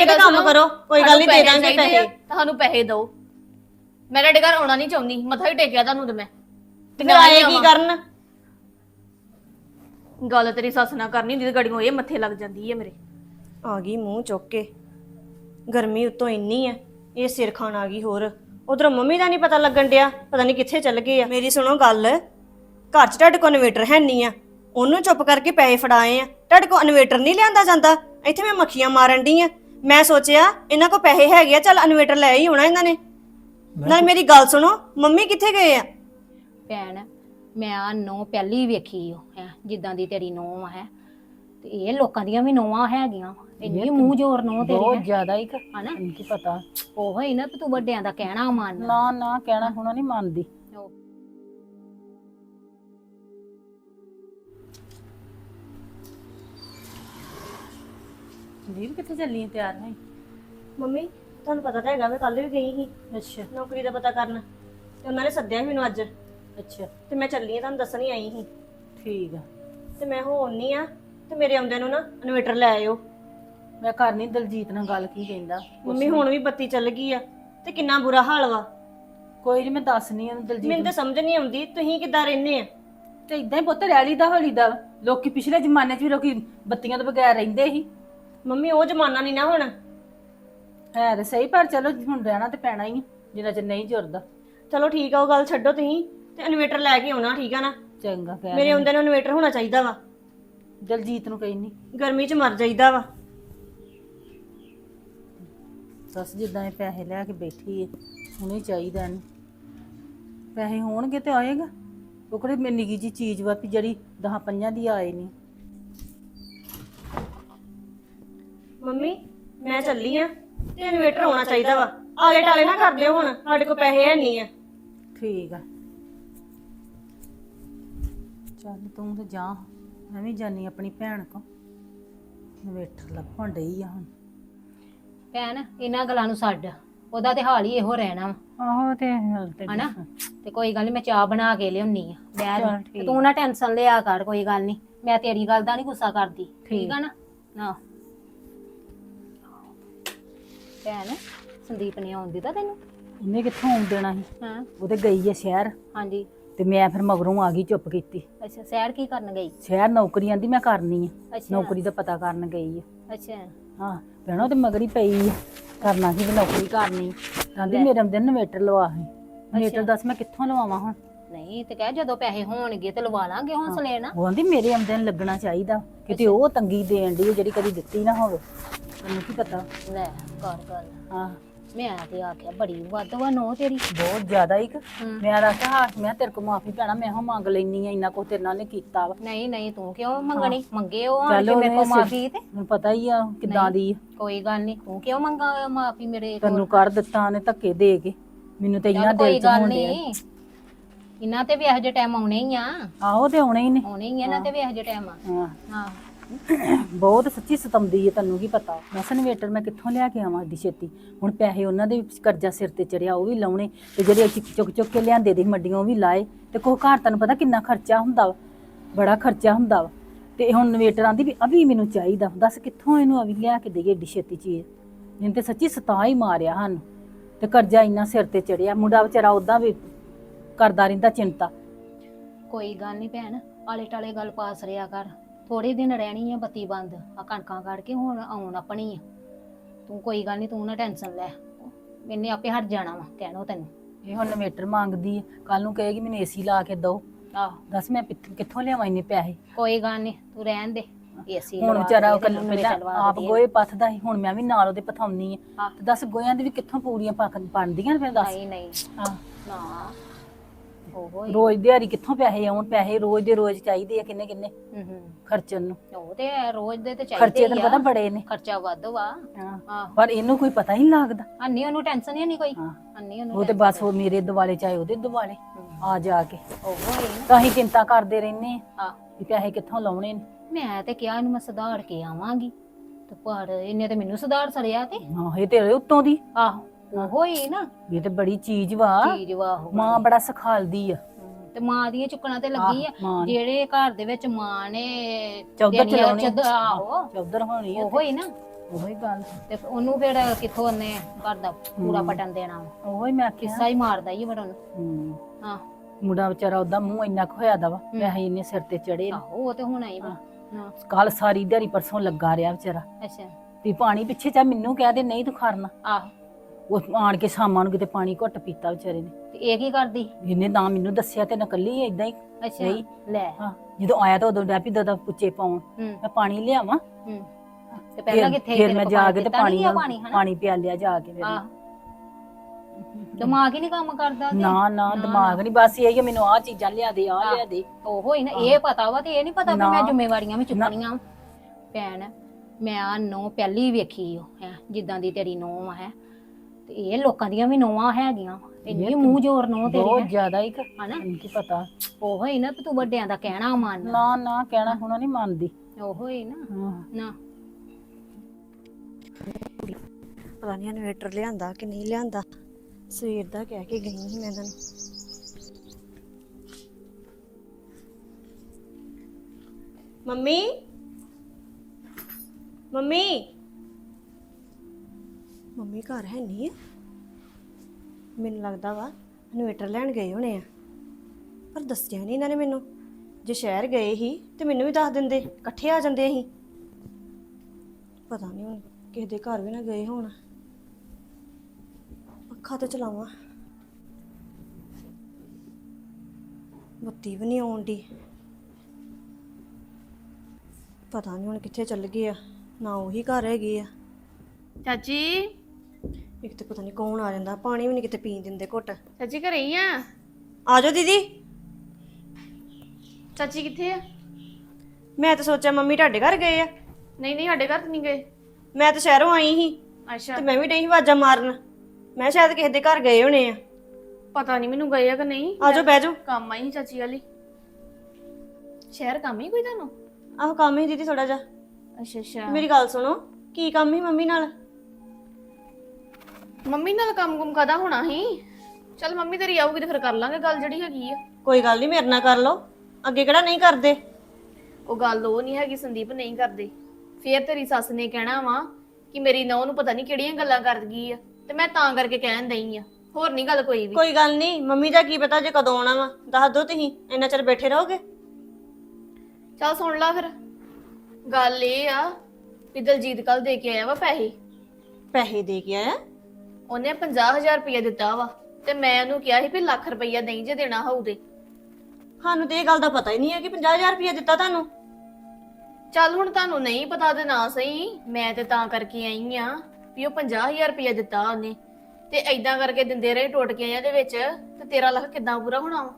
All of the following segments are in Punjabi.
ਇਹਦਾ ਕੰਮ ਕਰੋ ਕੋਈ ਗੱਲ ਨਹੀਂ ਦੇ ਦਾਂਗੇ ਪੈਸੇ। ਤੁਹਾਨੂੰ ਪੈਸੇ ਦਿਓ। ਮੈਂ ਤੁਹਾਡੇ ਘਰ ਆਉਣਾ ਨਹੀਂ ਚਾਹੁੰਦੀ ਮੱਥਾ ਹੀ ਟੇਕਿਆ ਤੁਹਾਨੂੰ ਤੇ ਮੈਂ। ਤੇ ਫਿਰ ਆਏ ਕੀ ਕਰਨ? ਗੱਲ ਤੇਰੀ ਸੱਸ ਨਾਲ ਕਰਨੀ ਹੁੰਦੀ ਤੇ ਗੜੀਆਂ ਇਹ ਮੱਥੇ ਲੱਗ ਜਾਂਦੀ ਹੈ ਮੇਰੇ। ਆ ਗਈ ਮੂੰਹ ਚੁੱਕ ਕੇ। ਗਰਮੀ ਉਤੋਂ ਇੰਨੀ ਆ ਇਹ ਸਿਰ ਖਾਣ ਆ ਗਈ ਹੋਰ। ਉਧਰ ਮੰਮੀ ਦਾ ਨਹੀਂ ਪਤਾ ਲੱਗਣ ਡਿਆ ਪਤਾ ਨਹੀਂ ਕਿੱਥੇ ਚੱਲ ਗਏ ਆ। ਮੇਰੀ ਸੁਣੋ ਗੱਲ ਘਰ 'ਚ ਤੁਹਾਡੇ ਕੋਲ ਇਨਵੇਟਰ ਹੈ ਨਹੀਂ ਆ। ਉਹਨੂੰ ਚੁੱਪ ਕਰਕੇ ਪੈਸੇ ਫੜਾਏ ਆ। ਤੁਹਾਡੇ ਕੋਲ ਇਨਵੇਟਰ ਨਹੀਂ ਲਿਆਂਦਾ ਜਾਂਦਾ। ਇੱਥੇ ਮੈਂ ਮੱਖੀਆਂ ਮਾਰਨ ਡਈ ਆ। ਮੈਂ ਸੋਚਿਆ ਇਹਨਾਂ ਕੋਲ ਪੈਸੇ ਹੈਗੇ ਆ ਚੱਲ ਇਨਵੇਟਰ ਲੈ ਹੀ ਹੋਣਾ ਇਹਨਾਂ ਨੇ। ਨਾਲ ਮੇਰੀ ਗੱਲ ਸੁਣੋ ਮੰਮੀ ਕਿੱਥੇ ਗਏ ਆ? ਭੈਣ ਮੈਂ ਆ ਨੋ ਪਹਿਲੀ ਵੇਖੀ ਉਹ ਹੈ ਜਿੱਦਾਂ ਦੀ ਤੇਰੀ ਨੋ ਹੈ। ਤੇ ਇਹ ਲੋਕਾਂ ਦੀਆਂ ਵੀ ਨੋਆਂ ਹੈਗੀਆਂ ਵਾਂ। ਇੰਨੀ ਮੂੰਹ ਜ਼ੋਰ ਨੋ ਤੇਰੀ ਬਹੁਤ ਹੈ। ਜ਼ਿਆਦਾ ਹੀ ਹਨਾ? ਕੀ ਪਤਾ। ਉਹ ਹੀ ਨਾ ਵੀ ਤੂੰ ਵੱਡਿਆਂ ਦਾ ਕਹਿਣਾ ਮੰਨ। ਨਾ ਨਾ ਕਹਿਣਾ ਹੁਣਾ ਨਹੀਂ ਮੰਨਦੀ। ਦੀਪ ਕਿੱਥੇ ਚੱਲੀ ਆਂ ਤਿਆਰ ਨਹੀਂ? ਮੰਮੀ ਤੁਹਾਨੂੰ ਪਤਾ ਤਾਂ ਹੈਗਾ ਮੈਂ ਕੱਲ ਵੀ ਗਈ ਸੀ। ਅੱਛਾ। ਨੌਕਰੀ ਦਾ ਪਤਾ ਕਰਨ। ਤੇ ਉਹਨਾਂ ਨੇ ਸੱਦਿਆ ਸੀ ਮੈਨੂੰ ਅੱਜ। ਅੱਛਾ। ਤੇ ਮੈਂ ਚੱਲੀ ਆ ਤੁਹਾਨੂੰ ਦੱਸਣ ਹੀ ਆਈ ਸੀ। ਠੀਕ ਆ। ਤੇ ਮੈਂ ਹੋਣ ਆ ਤੇ ਮੇਰੇ ਆਉਂਦੇ ਨੂੰ ਨਾ ਇਨਵੇਟਰ ਲੈ ਆਇਓ। ਮੈਂ ਕਰਨੀ ਦਲਜੀਤ ਨਾਲ ਗੱਲ ਕੀ ਕਹਿੰਦਾ। ਮੰਮੀ ਹੁਣ ਵੀ ਬੱਤੀ ਚੱਲ ਗਈ ਆ ਤੇ ਕਿੰਨਾ ਬੁਰਾ ਹਾਲ ਵਾ। ਕੋਈ ਨਹੀਂ ਮੈਂ ਦੱਸਣੀ ਉਹਨੂੰ ਦਲਜੀਤ ਮੈਨੂੰ ਤਾਂ ਸਮਝ ਨਹੀਂ ਆਉਂਦੀ ਤੁਸੀਂ ਕਿੱਦਾਂ ਰਹਿੰਦੇ ਆ? ਤੇ ਇਦਾਂ ਹੀ ਪੁੱਤ ਰਹਿ ਲਈਦਾ ਹੋਲੀ ਦਾ। ਲੋਕੀ ਪਿਛਲੇ ਜ਼ਮਾਨੇ 'ਚ ਵੀ ਲੋਕੀ ਬੱਤੀਆਂ ਤੋਂ ਬਗੈਰ ਰਹਿੰਦੇ ਸੀ। ਮੰਮੀ ਉਹ ਜ਼ਮਾਨਾ ਨਹੀਂ ਨਾ ਹੁਣ। ਹੈ ਤੇ ਸਹੀ ਪਰ ਚਲੋ ਹੁਣ ਰਹਿਣਾ ਤੇ ਪੈਣਾ ਹੀ ਆ, ਜਿੰਨਾ ਚਿਰ ਨਹੀਂ ਜੁਰਦਾ ਚਲੋ ਠੀਕ ਆ ਉਹ ਗੱਲ ਛੱਡੋ ਤੁਸੀਂ ਤੇ ਇਨਵੇਟਰ ਲੈ ਕੇ ਆਉਣਾ ਠੀਕ ਆ ਨਾ? ਚੰਗਾ ਕਹਿ ਮੇਰੇ ਆਉਂਦੇ ਨੂੰ ਇਨਵੇਟਰ ਹੋਣਾ ਚਾਹੀਦਾ ਵਾ। ਦਲਜੀਤ ਨੂੰ ਕਹੀ ਨਹੀਂ ਗਰਮੀ 'ਚ ਮਰ ਜਾਈਦਾ ਵਾ। ਸੱਸ ਜਿੱਦਾਂ ਇਹ ਪੈਸੇ ਲੈ ਕੇ ਬੈਠੀ ਏ ਹੁਣੇ ਚਾਹੀਦਾ ਇਹਨੂੰ। ਪੈਸੇ ਹੋਣਗੇ ਤੇ ਆਏਗਾ। ਉਹ ਕਿਹੜੀ ਨਿੱਕੀ ਜੀ ਚੀਜ਼ ਵਾ ਵੀ ਜਿਹੜੀ ਦਹਾਂ ਪੰਜਾਂ ਦੀ ਆਏ ਨਹੀਂ ਮੰਮੀ ਮੈਂ ਚੱਲੀ ਆ ਤੇ ਇਨਵੇਟਰ ਹੋਣਾ ਚਾਹੀਦਾ ਵਾ। ਆਲੇ ਟਾਲੇ ਨਾ ਕਰਦੇ ਹੁਣ ਸਾਡੇ ਕੋਲ ਪੈਸੇ ਹੈ ਨਹੀਂ ਆ। ਠੀਕ ਆ। ਚੱਲ ਤੂੰ ਤੇ ਜਾ ਮੈਂ ਵੀ ਜਾਨੀ ਆਪਣੀ ਭੈਣ ਕੋ ਨਵੇਟਰ ਲੱਭਣ ਡਈ ਆ ਹੁਣ। ਭੈਣ ਇਹਨਾਂ ਗੱਲਾਂ ਨੂੰ ਛੱਡ। ਉਹਦਾ ਤੇ ਹਾਲ ਹੀ ਇਹੋ ਰਹਿਣਾ ਵਾ। ਆਹੋ ਤੇ ਹਲ ਤੇ ਹਨਾ? ਤੇ ਕੋਈ ਗੱਲ ਨੀ ਮੈਂ ਚਾਹ ਬਣਾ ਕੇ ਲਿਆਉਣੀ ਆ। ਬਹਿ ਜਾ। ਚੱਲ ਤੇ ਤੂੰ ਨਾ ਟੈਨਸ਼ਨ ਲਿਆ ਕਰ ਕੋਈ ਗੱਲ ਨਹੀਂ ਮੈਂ ਤੇਰੀ ਗੱਲ ਦਾ ਨਹੀਂ ਗੁੱਸਾ ਕਰਦੀ। ਠੀਕ ਠੀਕ। ਆ ਨਾ? ਨਾ ਭੈਣ ਸੰਦੀਪ ਨੇ ਆਉਣ ਦਿੱਤਾ ਤੈਨੂੰ? ਉਹਨੇ ਕਿੱਥੋਂ ਆਉਣ ਦੇਣਾ ਸੀ? ਹਾਂ। ਉਹ ਤੇ ਗਈ ਆ ਸ਼ਹਿਰ। ਹਾਂਜੀ। ਤੇ ਮੈਂ ਫਿਰ ਮਗਰੋਂ ਆ ਗਈ ਚੁੱਪ ਕੀਤੀ। ਅੱਛਾ ਸੈਰ ਕੀ ਕਰਨ ਗਈ? ਸ਼ਹਿਰ ਨੌਕਰੀ ਆਂਦੀ ਮੈਂ ਕਰਨੀ ਆ। ਅੱਛਾ। ਨੌਕਰੀ ਦਾ ਪਤਾ ਕਰਨ ਗਈ ਆ। ਅੱਛਾ। ਹਾਂ ਭੈਣੋ ਤੇ ਮਗਰ ਹੀ ਪਈ ਆ। ਕਰਨਾ ਸੀ ਵੀ ਨੌਕਰੀ ਕਰਨੀ। ਕਹਿੰਦੀ ਮੇਰੇ ਅੰਦਰ ਇਨਵੇਟਰ ਲਵਾ ਹੈ ਇਨਵੇਟਰ ਦੱਸ ਮੈਂ ਕਿੱਥੋਂ ਲਵਾਵਾਂ ਹੁਣ? ਨਹੀਂ ਤੇ ਕਹਿ ਜਦੋਂ ਪੈਸੇ ਹੋਣਗੇ ਤੇ ਲਵਾ ਲਾਂਗੇ ਹੌਸਲੇ ਨਾ ਉਹ ਮੇਰੇ ਆਮਦਨ ਲੱਗਣਾ ਚਾਹੀਦਾ ਕਿਤੇ ਉਹ ਤੰਗੀ ਦੇਣ ਦੀ ਜਿਹੜੀ ਕਦੀ ਦਿੱਤੀ ਨਾ ਹੋਵੇ। ਤੈਨੂੰ ਕੀ ਪਤਾ? ਲੈ ਕਰ ਗੱਲ। ਹਾਂ। ਮੈਂ ਤੇ ਆਖਿਆ ਬੜੀ ਵੱਧ ਵਾ ਨੋ ਤੇਰੀ। ਬਹੁਤ ਜ਼ਿਆਦਾ ਇੱਕ। ਮੈਂ ਰੱਖਿਆ ਹਾਂ ਮੈਂ ਤੇਰੇ ਕੋ ਮਾਫੀ ਪੈਣਾ ਮੈਂ ਹਾਂ ਮੰਗ ਲੈਣੀ ਆ ਇੰਨਾ ਕੋ ਤੇਰੇ ਨਾਲ ਨੇ ਕੀਤਾ ਵਾ। ਨਹੀਂ ਨਹੀਂ ਤੂੰ ਕਿਉਂ ਮੰਗਣੀ? ਮੰਗੇ ਉਹ ਆਣ ਕੇ ਮੇਰੇ ਸਿਰ- ਮਾਫੀ ਤੇ। ਮੈਨੂੰ ਪਤਾ ਹੀ ਆ ਕਿਦਾਂ ਦੀ ਆ। ਕੋਈ ਗੱਲ ਨਹੀਂ ਤੂੰ ਕਿਉਂ ਮੰਗਾ ਮਾਫੀ ਮੇਰੇ ਕੋਲ? ਤੈਨੂੰ ਕਰ ਦਿੱਤਾ ਨੇ ਧੱਕੇ ਦੇ ਕੇ। ਮੈਨੂੰ ਤੇ ਇੰਨਾ ਦਿਲ ਚ ਹੋਣ ਡਿਆ। ਇਹਨਾਂ ਤੇ ਵੀ ਇਹੋ ਜਿਹੇ ਟਾਈਮ ਆਉਣੇ ਹੀ ਆ। ਆਹੋ ਤੇ ਆਉਣੇ ਹੀ ਨੇ। ਆਉਣੇ ਹੀ ਆ ਇਹਨਾਂ ਤੇ ਵੀ ਇਹੋ ਜਿਹੇ ਟਾਈਮ ਆ। ਹਾਂ। ਹਾਂ। ਬਹੁਤ ਸੱਚੀ ਸਤੰਦੀ ਹੈ ਤੈਨੂੰ ਕੀ ਪਤਾ। ਮੈਂ ਇਨਵੇਟਰ ਮੈਂ ਕਿੱਥੋਂ ਲਿਆ ਕੇ ਆਵਾਂ ਏਡੀ ਛੇਤੀ? ਹੁਣ ਪੈਸੇ ਉਹਨਾਂ ਦੇ ਵੀ ਕਰਜ਼ਾ ਸਿਰ ਤੇ ਚੜਿਆ ਉਹ ਵੀ ਲਾਉਣੇ। ਤੇ ਜਿਹੜੇ ਅਸੀਂ ਚੁੱਕ ਚੁੱਕ ਕੇ ਲਿਆਂਦੇ ਦੇ ਮੱਡੀਆਂ ਉਹ ਵੀ ਲਾਏ। ਤੇ ਕੋ ਘਰ ਤੈਨੂੰ ਪਤਾ ਕਿੰਨਾ ਖਰਚਾ ਹੁੰਦਾ ਵਾ? ਬੜਾ ਖਰਚਾ ਹੁੰਦਾ ਵਾ। ਤੇ ਹੁਣ ਇਨਵੇਟਰ ਆਂਦੀ ਵੀ ਅਭੀ ਮੈਨੂੰ ਚਾਹੀਦਾ। ਦੱਸ ਕਿੱਥੋਂ ਇਹਨੂੰ ਅਭੀ ਲਿਆ ਕੇ ਦੇਈਏ ਏਡੀ ਛੇਤੀ ਚੀਜ਼? ਇਹਨੇ ਤੇ ਸੱਚੀ ਸਤਾ ਹੀ ਮਾਰਿਆ ਸਾਨੂੰ। ਤੇ ਕਰਜ਼ਾ ਇੰਨਾ ਸਿਰ ਤੇ ਚੜਿਆ। ਮੁੰਡਾ ਵਿਚਾਰਾ ਉਦਾਂ ਵੀ ਕਰਦਾ ਰਹਿੰਦਾ ਚਿੰਤਾ। ਕੋਈ ਗੱਲ ਨਹੀਂ ਭੈਣ ਆਲੇ ਟਾਲੇ ਗੱਲ ਪਾਸ ਰਿਆ ਕਰ। ਥੋੜੇ ਦਿਨ ਰਹਿਣੀ ਆ ਬੱਤੀ ਬੰਦ ਆ ਕਣਕਾਂ ਕੱਢ ਕੇ ਹੁਣ ਆਉਣ ਆਪਣੀ ਆ। ਤੂੰ ਕੋਈ ਗੱਲ ਨਹੀਂ ਤੂੰ ਨਾ ਟੈਨਸ਼ਨ ਲੈ। ਮੈਨੇ ਆਪੇ ਹਟ ਜਾਣਾ ਵਾ ਕਹਿਣੋ ਤੈਨੂੰ। ਇਹ ਹੁਣ ਇਨਵੇਟਰ ਮੰਗਦੀ ਹੈ ਕੱਲ ਨੂੰ ਕਹੇਗੀ ਮੈਨੂੰ ਏਸੀ ਲਾ ਕੇ ਦਿਓ। ਆਹ। ਦੱਸ ਮੈਂ ਪਿੱਥ- ਕਿੱਥੋਂ ਲਿਆਵਾਂ ਇੰਨੇ ਪੈਸੇ? ਕੋਈ ਗੱਲ ਨਹੀਂ ਤੂੰ ਰਹਿਣ ਦੇ ਏਸੀ ਹੁਣ ਵਿਚਾਰਾ ਉਹ ਕੱਲ ਪਹਿਲਾਂ ਆਪ ਗੋਏ ਪੱਥਦਾ ਸੀ ਹੁਣ ਮੈਂ ਵੀ ਨਾਲ ਉਹਦੇ ਪਥਾਉਣੀ ਆ। ਹਾਂ। ਤੇ ਦੱਸ ਗੋਇਆਂ ਦੀ ਵੀ ਕਿੱਥੋਂ ਪੂਰੀਆਂ ਪੱਕ ਬਣਦੀਆਂ ਨੇ ਫਿਰ ਦੱਸ। ਨਹੀਂ ਨਹੀਂ। ਹਾਂ। ਨਾ। ਉਹ ਹੀ। ਰੋਜ਼ ਦਿਹਾੜੀ ਕਿੱਥੋਂ ਪੈਸੇ ਆਉਣ? ਪੈਸੇ ਰੋਜ਼ ਦੇ ਰੋਜ਼ ਚਾਹੀਦੇ ਆ ਕਿੰਨੇ ਕਿੰਨੇ ਹੂੰ ਹੂੰ। ਖਰਚਣ ਨੂੰ। ਉਹ ਤੇ ਰੋਜ਼ ਦੇ ਤੇ ਚਾਹੀਦੇ ਖਰਚੇ ਤੈਨੂੰ ਹੀ ਆ। ਬੜੇ ਨੇ। ਖਰਚਾ ਵੱਧ ਵਾ। ਹਾਂ। ਆਹ। ਪਰ ਇਹਨੂੰ ਕੋਈ ਪਤਾ ਹੀ ਨਹੀਂ ਲੱਗਦਾ। ਅੰਨੀ ਉਹਨੂੰ ਟੈਨਸ਼ਨ ਹੀ ਨਹੀਂ ਕੋਈ। ਹਾਂ। ਅੰਨੀ ਉਹਨੂੰ ਉਹ ਤੇ ਬਸ ਉਹ ਮੇਰੇ ਦਿਵਾਲੇ ਚਾਹੇ ਉਹਦੇ ਦਿਵਾਲੇ ਆ ਜਾ ਕੇ। ਉਹ ਹੀ। ਤਾਂ ਹੀ ਚਿੰਤਾ ਕਰਦੇ ਰਹਿੰਦੇ ਆ ਆ ਵੀ ਪੈਸੇ ਕਿੱਥੋਂ ਲਾਉਣੇ ਨੇ। ਮੈਂ ਤੇ ਕਿਹਾ ਇਹਨੂੰ ਮੈਂ ਸੁਧਾਰ ਕੇ ਆਵਾਂਗੀ। ਤੇ ਪਰ ਇਹਨੇ ਤੇ ਮੈਨੂੰ ਸੁਧਾਰ ਸੜਿਆ ਤੇ। ਹਾਂ ਇਹ ਤੇਰੇ ਉੱਤੋਂ ਦੀ। ਆਹੋ। ਉਹ ਹੀ ਨਾ। ਇਹ ਤੇ ਬੜੀ ਚੀਜ਼ ਵਾ। ਚੀਜ਼ ਵਾ ਉਹ। ਮਾਂ ਬੜਾ ਸਿਖਾਲਦੀ ਆ। ਤੇ ਮਾਂ ਦੀਆਂ ਚੁੱਕਣਾ ਤੇ ਲੱਗੀ ਆ। ਆਹ, ਮਾਂ ਨੇ। ਜਿਹੜੇ ਘਰ ਦੇ ਵਿੱਚ ਮਾਂ ਨੇ ਚੌਧਰ ਚਲਾਉਣੀ। ਚੌਧਰ- ਆਹੋ। ਚੌਧਰ ਹੋਣੀ ਆ ਉਹ ਹੀ ਨਾ। ਉਹੀ ਗੱਲ। ਤੇ ਉਹਨੂੰ ਫਿਰ ਕਿੱਥੋਂ ਉਹਨੇ ਘਰ ਦਾ ਪੂਰਾ ਪਟਨ ਦੇਣਾ ਵਾ। ਉਹੀ ਮੈਂ ਆਖਿਆ। ਕਿੱਸਾ ਹੀ ਮਾਰਦਾ ਹੀ ਬੜਾ ਉਹਨੂੰ। ਹੂੰ। ਹਾਂ। ਮੁੰਡਾ ਵਿਚਾਰਾ ਉਹਦਾ ਮੂੰਹ ਇੰਨਾ ਕੁ ਹੋਇਆ ਦਾ ਵਾ ਵੈਸੇ ਇੰਨੇ ਸਿਰ ਤੇ ਚੜੇ ਆਹੋ ਉਹ ਤੇ ਹੋਣਾ ਹੀ ਵਾ। ਹਾਂ। ਕੱਲ ਸਾਰੀ ਦਿਹਾੜੀ ਪਰਸੋਂ ਲੱਗਾ ਰਿਹਾ ਵਿਚਾਰਾ। ਅੱਛਾ। ਵੀ ਪਾਣੀ ਪਿੱਛੇ ਚਾ ਮੈਨੂੰ ਕਹਿ ਦੇ ਨਹੀਂ ਤੂੰ ਖੜਨਾ। ਆਹੋ। ਉਹ ਆਣ ਕੇ ਸ਼ਾਮਾਂ ਨੂੰ ਕਿਤੇ ਪਾਣੀ ਘੁੱਟ ਪੀਤਾ ਵਿਚਾਰੇ ਨੇ। ਤੇ ਇਹ ਕੀ ਕਰਦੀ? ਇਹਨੇ ਨਾ ਮੈਨੂੰ ਦੱਸਿਆ ਤੇ ਨਕਲੀ ਇਦਾਂ ਹੀ ਅੱਛਾ ਨਹੀਂ। ਲੈ। ਹਾਂ ਜਦੋਂ ਆਇਆ ਤਾਂ ਉਦੋਂ ਡੈਪੀ ਦਾ ਪੁੱਛੇ ਪਾਉਣ ਹੂੰ। ਮੈਂ ਪਾਣੀ ਲਿਆਵਾਂ। ਹੂੰ। ਤੇ ਪਹਿਲਾਂ ਫਿਰ- ਕਿੱਥੇ ਫਿਰ ਮੈਂ ਜਾ ਕੇ ਤੇ ਪਾਣੀ ਨਾਲ- ਪਾਣੀ ਹਨਾ? ਪਾਣੀ ਪਿਆ ਲਿਆ ਜਾ ਕੇ ਆਹ। ਦਿਮਾਗ ਹੀ ਨਹੀਂ ਕੰਮ ਕਰਦਾ ਤੇ? ਨਾ ਨਾ ਦਿਮਾਗ ਨਹੀਂ ਬਸ ਇਹ ਹੀ ਆ, ਮੈਨੂੰ ਆਹ ਚੀਜ਼ਾਂ ਲਿਆ ਦੇ ਆਹ ਲਿਆ ਦੇ। ਉਹ ਹੀ ਨਾ ਇਹ ਪਤਾ ਵਾ ਤੇ ਇਹ ਨਹੀਂ ਪਤਾ ਵੀ ਨਾ। ਮੈਂ ਜ਼ਿੰਮੇਵਾਰੀਆਂ ਵੀ ਚੁੱਕਣੀਆਂ। ਭੈਣ ਮੈਂ ਆ ਨੋ ਪਹਿਲੀ ਵੇਖੀ ਉਹ ਹੈ ਜਿੱਦਾਂ ਦੀ ਤੇਰੀ ਨੋ ਹੈ। ਤੇ ਇਹ ਲੋਕਾਂ ਦੀਆਂ ਵੀ ਨੋਆਂ ਹੈਗੀਆਂ। ਇੰਨੀ ਮੂੰਹ ਜ਼ੋਰ ਨੋ ਤੇਰੀ ਬਹੁਤ ਜ਼ਿਆਦਾ ਹੀ ਹਨਾ? ਕੀ ਪਤਾ। ਉਹ ਹੀ ਨਾ ਵੀ ਤੂੰ ਵੱਡਿਆਂ ਦਾ ਕਹਿਣਾ ਮੰਨ। ਨਾ ਨਾ ਕਹਿਣਾ ਹੁਣਾ ਨਹੀਂ ਮੰਨਦੀ। ਉਹ ਹੀ ਨਾ। ਹਾਂ। ਨਾ। ਪਤਾ ਨਹੀਂ ਇਨਵੇਟਰ ਲਿਆਂਦਾ ਕਿ ਨਹੀਂ ਲਿਆਂਦਾ। ਸਵੇਰ ਦਾ ਕਹਿ ਕੇ ਗਈ ਸੀ ਮੈਂ ਇਹਨਾਂ ਨੂੰ ਮੰਮੀ? ਮੰਮੀ? ਮੰਮੀ ਘਰ ਹੈ ਨਹੀਂ ਹੈ ਮੈਨੂੰ ਲੱਗਦਾ ਵਾ ਇਨਵੇਟਰ ਲੈਣ ਗਏ ਹੋਣੇ ਆ। ਪਰ ਦੱਸਿਆ ਨਹੀਂ ਇਹਨਾਂ ਨੇ ਮੈਨੂੰ। ਜੇ ਸ਼ਹਿਰ ਗਏ ਹੀ ਤੇ ਮੈਨੂੰ ਵੀ ਦੱਸ ਦਿੰਦੇ, ਇਕੱਠੇ ਆ ਜਾਂਦੇ ਅਸੀਂ। ਪਤਾ ਨਹੀਂ ਹੁਣ ਕਿਸੇ ਦੇ ਘਰ ਵੀ ਨਾ ਗਏ ਹੋਣ। ਅੱਖਾਂ ਤੇ ਚਲਾਵਾਂ। ਬੱਤੀ ਵੀ ਨਹੀਂ ਆਉਣ ਦੀ ਪਤਾ ਨਹੀਂ ਹੁਣ ਕਿੱਥੇ ਚੱਲ ਗਏ ਆ। ਨਾ ਉਹੀ ਘਰ ਹੈਗੇ ਆ। ਚਾਚੀ? ਇੱਕ ਤੇ ਪਤਾ ਨਹੀਂ ਕੌਣ ਆ ਜਾਂਦਾ ਪਾਣੀ ਵੀ ਨਹੀਂ ਕਿਤੇ ਪੀਣ ਦਿੰਦੇ ਘੁੱਟ। ਚਾਚੀ ਘਰੇ ਹੀ ਆ? ਆ ਜਾਓ ਦੀਦੀ। ਚਾਚੀ ਕਿੱਥੇ ਆ? ਮੈਂ ਤਾਂ ਸੋਚਿਆ ਮੰਮੀ ਤੁਹਾਡੇ ਘਰ ਗਏ ਆ। ਨਹੀਂ ਨਹੀਂ ਸਾਡੇ ਘਰ ਤਾਂ ਨਹੀਂ ਗਏ। ਮੈਂ ਤਾਂ ਸ਼ਹਿਰੋਂ ਆਈ ਸੀ ਅੱਛਾ। ਤੇ ਮੈਂ ਵੀ ਡਈ ਸੀ ਆਵਾਜ਼ਾਂ ਮਾਰਨ। ਮੈਂ ਸ਼ਾਇਦ ਕਿਸੇ ਦੇ ਘਰ ਗਏ ਹੋਣੇ ਆ। ਪਤਾ ਨਹੀਂ ਮੈਨੂੰ ਗਏ ਆ ਕਿ ਨਹੀਂ। ਆ ਜਾਓ ਬਹਿ ਜਾਓ। ਕੰਮ ਆਈ ਸੀ ਚਾਚੀ ਵਾਲੀ। ਸ਼ਹਿਰ ਕੰਮ ਹੀ ਕੋਈ ਤੁਹਾਨੂੰ? ਆਹੋ ਕੰਮ ਹੀ ਦੀਦੀ ਥੋੜਾ ਜਿਹਾ। ਅੱਛਾ ਅੱਛਾ। ਮੇਰੀ ਗੱਲ ਸੁਣੋ ਕੀ ਕੰਮ ਹੀ ਮੰਮੀ ਨਾਲ? ਮੰਮੀ ਨਾਲ ਕੰਮ ਕੁਮ ਕਦਾ ਹੋਣਾ ਸੀ? ਚਲ ਮੰਮੀ ਤੇਰੀ ਆਊਗੀ ਤੇ ਫਿਰ ਕਰ ਲਾਂਗੇ ਗੱਲ ਜਿਹੜੀ ਹੈਗੀ ਆ। ਕੋਈ ਗੱਲ ਨਹੀਂ ਮੇਰੇ ਨਾਲ ਕਰ ਲਓ। ਅੱਗੇ ਕਿਹੜਾ ਨਹੀਂ ਕਰਦੇ? ਉਹ ਗੱਲ ਉਹ ਨਹੀਂ ਹੈਗੀ ਸੰਦੀਪ ਨਹੀਂ ਕਰਦੇ। ਫੇਰ ਤੇਰੀ ਸੱਸ ਨੇ ਕਹਿਣਾ ਵਾ ਕਿ ਮੇਰੀ ਨੌਂ ਨੂੰ ਪਤਾ ਨਹੀਂ ਕਿਹੜੀਆਂ ਗੱਲਾਂ ਕਰ ਗਈ ਆ ਤੇ ਮੈਂ ਤਾਂ ਕਰਕੇ ਕਹਿਣ ਦਈ ਆ। ਹੋਰ ਨਹੀਂ ਗੱਲ ਕੋਈ ਵੀ। ਕੋਈ ਗੱਲ ਨਹੀਂ ਮੰਮੀ ਦਾ ਕੀ ਪਤਾ ਜੇ ਕਦੋਂ ਆਉਣਾ ਵਾ। ਦੱਸ ਦਿਓ ਤੁਸੀਂ ਇੰਨਾ ਚਿਰ ਬੈਠੇ ਰਹੋਗੇ? ਚੱਲ ਸੁਣ ਲਾ ਫਿਰ। ਗੱਲ ਇਹ ਆ ਕਿ ਦਲਜੀਤ ਕੱਲ ਦੇ ਕੇ ਆਇਆ ਵਾ ਪੈਸੇ। ਪੈਸੇ ਦੇ ਕੇ ਆਇਆ? ਉਹਨੇ 50000 ਰੁਪਇਆ ਦਿੱਤਾ ਵਾ ਤੇ ਮੈਂ ਉਹਨੂੰ ਕਿਹਾ ਸੀ ਵੀ ਲੱਖ ਰੁਪਇਆ ਨਹੀਂ ਜੇ ਦੇਣਾ ਹੋਊ ਤੇ। ਸਾਨੂੰ ਤੇ ਇਹ ਗੱਲ ਦਾ ਪਤਾ ਹੀ ਨਹੀਂ ਹੈ ਕਿ 50000 ਰੁਪਏ ਦਿੱਤਾ ਤੁਹਾਨੂੰ। ਚੱਲ ਹੁਣ ਤੁਹਾਨੂੰ ਨਹੀਂ ਪਤਾ ਤੇ ਨਾ ਸਹੀ ਮੈਂ ਤੇ ਤਾਂ ਕਰਕੇ ਆਈ ਆ ਵੀ ਉਹ 50000 ਰੁਪਇਆ ਦਿੱਤਾ ਉਹਨੇ। ਤੇ ਐਦਾਂ ਕਰਕੇ ਦਿੰਦੇ ਰਹੇ ਟੁੱਟ ਕੇ ਆਇਆ ਦੇ ਵਿੱਚ ਤੇ ਤੇਰਾ ਲੱਖ ਕਿੱਦਾਂ ਪੂਰਾ ਹੋਣਾ ਵਾ?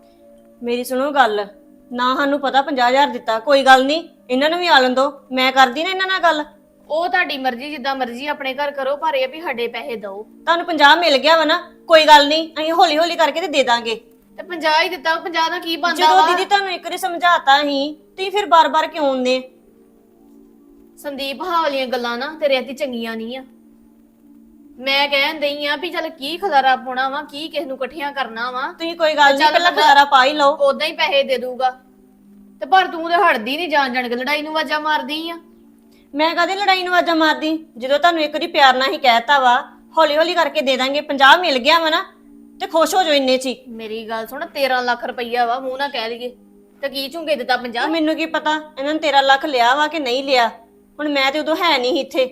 ਮੇਰੀ ਸੁਣੋ ਗੱਲ ਨਾ ਸਾਨੂੰ ਪਤਾ 50000 ਦਿੱਤਾ ਕੋਈ ਗੱਲ ਨਹੀਂ ਇਹਨਾਂ ਨੂੰ ਵੀ ਆ ਲੈਣ ਦਿਓ ਮੈਂ ਕਰਦੀ ਨਾ ਇਹਨਾਂ ਨਾਲ ਗੱਲ। ਉਹ ਤੁਹਾਡੀ ਮਰਜ਼ੀ ਜਿੱਦਾਂ ਮਰਜ਼ੀ ਆਪਣੇ ਘਰ ਕਰੋ ਪਰ ਇਹ ਵੀ ਸਾਡੇ ਪੈਸੇ ਦਿਓ। ਤੁਹਾਨੂੰ 50 ਮਿਲ ਗਿਆ ਵਾ ਨਾ ਕੋਈ ਗੱਲ ਨਹੀਂ ਅਸੀਂ ਹੌਲੀ ਹੌਲੀ ਕਰਕੇ ਤੇ ਦੇ ਦਾਂਗੇ। ਤੇ 50 ਹੀ ਦਿੱਤਾ 50 ਦਾ ਕੀ ਬਣਦਾ ਜਦੋਂ ਵਾ? ਦੀਦੀ ਤੁਹਾਨੂੰ ਇੱਕ ਵਾਰੀ ਸਮਝਾਤਾ ਸੀ ਤੁਸੀਂ ਫਿਰ ਬਾਰ-ਬਾਰ ਕਿਉਂ ਆਉਂਦੇ? ਸੰਦੀਪ ਹਾਵਲੀਆਂ ਗੱਲਾਂ ਨਾ ਤੇਰੇ ਹੱਥੀ ਚੰਗੀਆਂ ਨਹੀਂ ਆ। ਮੈਂ ਕਹਿਣ ਦਈ ਆ ਵੀ ਚੱਲ ਕੀ ਖਲਾਰਾ ਪਾਉਣਾ ਵਾ ਕੀ ਕਿਸ ਨੂੰ ਇਕੱਠੀਆਂ ਕਰਨਾ ਵਾ। ਤੁਸੀਂ ਕੋਈ ਗੱਲ ਨਹੀਂ ਚੱਲ ਪਹਿਲਾਂ ਬੰਦਾ- ਖਲਾਰਾ ਪਾ ਹੀ ਲਓ। ਉਦਾਂ ਹੀ ਪੈਸੇ ਦੇ ਦੂਗਾ। ਤੇ ਪਰ ਤੂੰ ਤੇ ਹਟਦੀ ਨਹੀਂ ਜਾਣ ਜਾਣ ਕੇ ਲੜਾਈ ਨੂੰ ਵਾਜਾ ਮਾਰਦੀ ਆ। ਮੈਂ ਕਦੇ ਲੜਾਈ ਨੂੰ ਆਵਾਜ਼ਾਂ ਮਾਰਦੀ? ਜਦੋਂ ਤੁਹਾਨੂੰ ਇੱਕ ਵਾਰੀ ਪਿਆਰ ਨਾਲ ਹੀ ਕਹਿਤਾ ਵਾ ਹੌਲੀ ਹੌਲੀ ਕਰਕੇ ਦੇ ਦਾਂਗੇ 50 ਮਿਲ ਗਿਆ ਵਾ ਨਾ ਤੇ ਖੁਸ਼ ਹੋ ਜਾਓ ਇੰਨੇ ਚ ਹੀ। ਮੇਰੀ ਗੱਲ ਸੁਣ 13 ਲੱਖ ਰੁਪਈਆ ਵਾ ਮੂੰਹ ਨਾ ਕਹਿ ਲਈਏ। ਤੇ ਕੀ ਝੁੰਗੇ ਦਿੱਤਾ 50 ਮੈਨੂੰ ਕੀ ਪਤਾ ਇਹਨਾਂ ਨੇ 13 ਲੱਖ ਲਿਆ ਵਾ ਕਿ ਨਹੀਂ ਲਿਆ? ਹੁਣ ਮੈਂ ਤੇ ਉਦੋਂ ਹੈ ਨਹੀਂ ਸੀ ਇੱਥੇ।